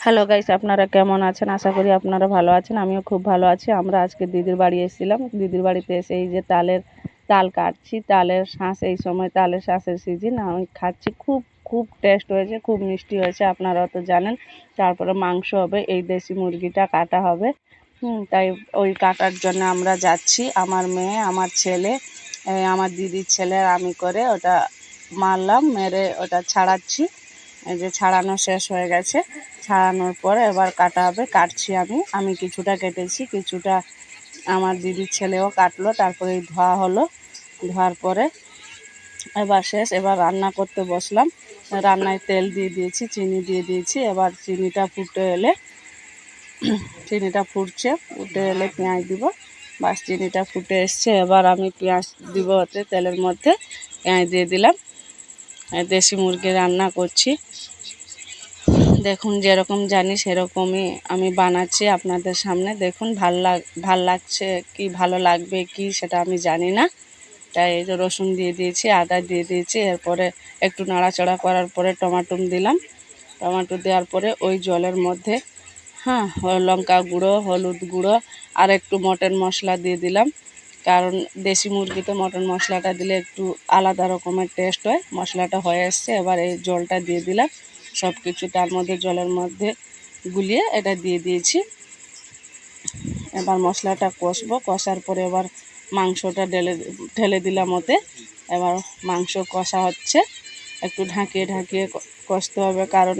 Hello guys আপনারা কেমন আছেন? আশা করি আপনারা ভালো আছেন, আমিও খুব ভালো আছি। আমরা আজকে দিদির বাড়ি এসেছিলাম। দিদির বাড়িতে এসে এই যে তালের তাল কাটছি, তালের শাঁস, এই সময় তালের শাঁসের সিজন আমি খাচ্ছি, খুব খুব টেস্ট হয়েছে, খুব মিষ্টি হয়েছে আপনারা তো জানেন। তারপরে মাংস হবে, এই দেশি মুরগিটা কাটা হবে। হুম, তাই ওই কাটার জন্য আমরা যাচ্ছি। আমার মেয়ে, আমার ছেলে আমার দিদির ছেলে আমি করে ওটা মারলাম, মেরে ওটা ছাড়াচ্ছি। যে ছাড়ানো শেষ হয়ে গেছে। ছাড়ানোর পরে এবার কাটা হবে, কাটছি আমি। আমি কিছুটা কেটেছি, কিছুটা আমার দিদির ছেলেও কাটলো, তারপরে ধোয়া হলো। ধোয়ার পরে এবার শেষ, এবার রান্না করতে বসলাম। রান্নায় তেল দিয়ে দিয়েছি, চিনি দিয়ে দিয়েছি। এবার চিনিটা ফুটে এলে, চিনিটা ফুটছে, ফুটে এলে পেঁয়াজ দিব। বাস, চিনিটা ফুটে এসছে। এবার আমি পেঁয়াজ দিব ওতে তেলের মধ্যে, পেঁয়াজ দিয়ে দিলাম। দেশি মুরগি রান্না করছি। দেখুন যেরকম জানি সেরকমই আমি বানাচ্ছি আপনাদের সামনে। দেখুন ভালো লাগ, ভালো লাগছে কি ভালো লাগবে কি সেটা আমি জানি না। তাই এই যে রসুন দিয়ে দিয়েছি, আদা দিয়ে দিয়েছি, এরপরে একটু নাড়াচাড়া করার পরে টমাটোম দিলাম। টমাটো দেওয়ার পরে ওই জলের মধ্যে হ্যাঁ লঙ্কা গুঁড়ো, হলুদ গুঁড়ো আর একটু মটন মশলা দিয়ে দিলাম। কারণ দেশি মুরগিতে মটন মশলাটা দিলে একটু আলাদা রকমের টেস্ট হয়। মশলাটা হয়ে এসছে, এবার এই জলটা দিয়ে দিলাম। সব কিছু তার মধ্যে জলের মধ্যে গুলিয়ে এটা দিয়ে দিয়েছি। এবার মশলাটা কষবো, কষার পরে এবার মাংসটা ঢেলে ঢেলে দিলাম ওতে। এবার মাংস কষা হচ্ছে। একটু ঢাকিয়ে ঢাকিয়ে কষতে হবে কারণ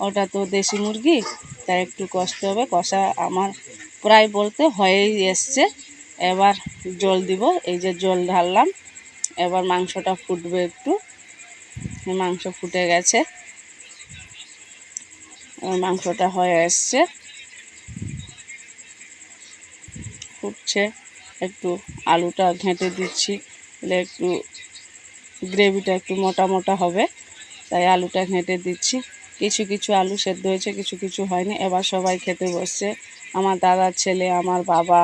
ওটা তো দেশি মুরগি, তাই একটু কষতে হবে। কষা আমার প্রায় বলতে হয়েই এসছে। এবার জল দিব, এই যে জল ঢাললাম। এবার মাংসটা ফুটবে একটু। মাংস ফুটে গেছে। মাংসটা হয়ে এসছে ফুটছে। একটু আলুটা ঘেঁটে দিচ্ছি। তাহলে একটু গ্রেভিটা একটু মোটা মোটা হবে। তাই আলুটা ঘেঁটে দিচ্ছি। কিছু কিছু আলু সেদ্ধ হয়েছে, কিছু কিছু হয়নি। এবার সবাই খেতে বসছে। আমার দাদার ছেলে, আমার বাবা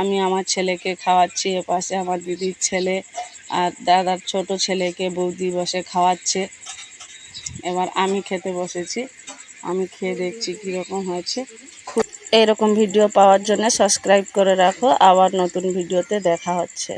আমি আমার ছেলেকে খাওয়াচ্ছি এপাশে আমার দিদির ছেলে আর দাদার ছোট ছেলেকে বৌদি বসে খাওয়াচ্ছে। এবার আমি খেতে বসেছি, আমি খেয়ে দেখছি কীরকম হয়েছে। খুব এরকম ভিডিও পাওয়ার জন্য সাবস্ক্রাইব করে রাখো, আবার নতুন ভিডিওতে দেখা হচ্ছে।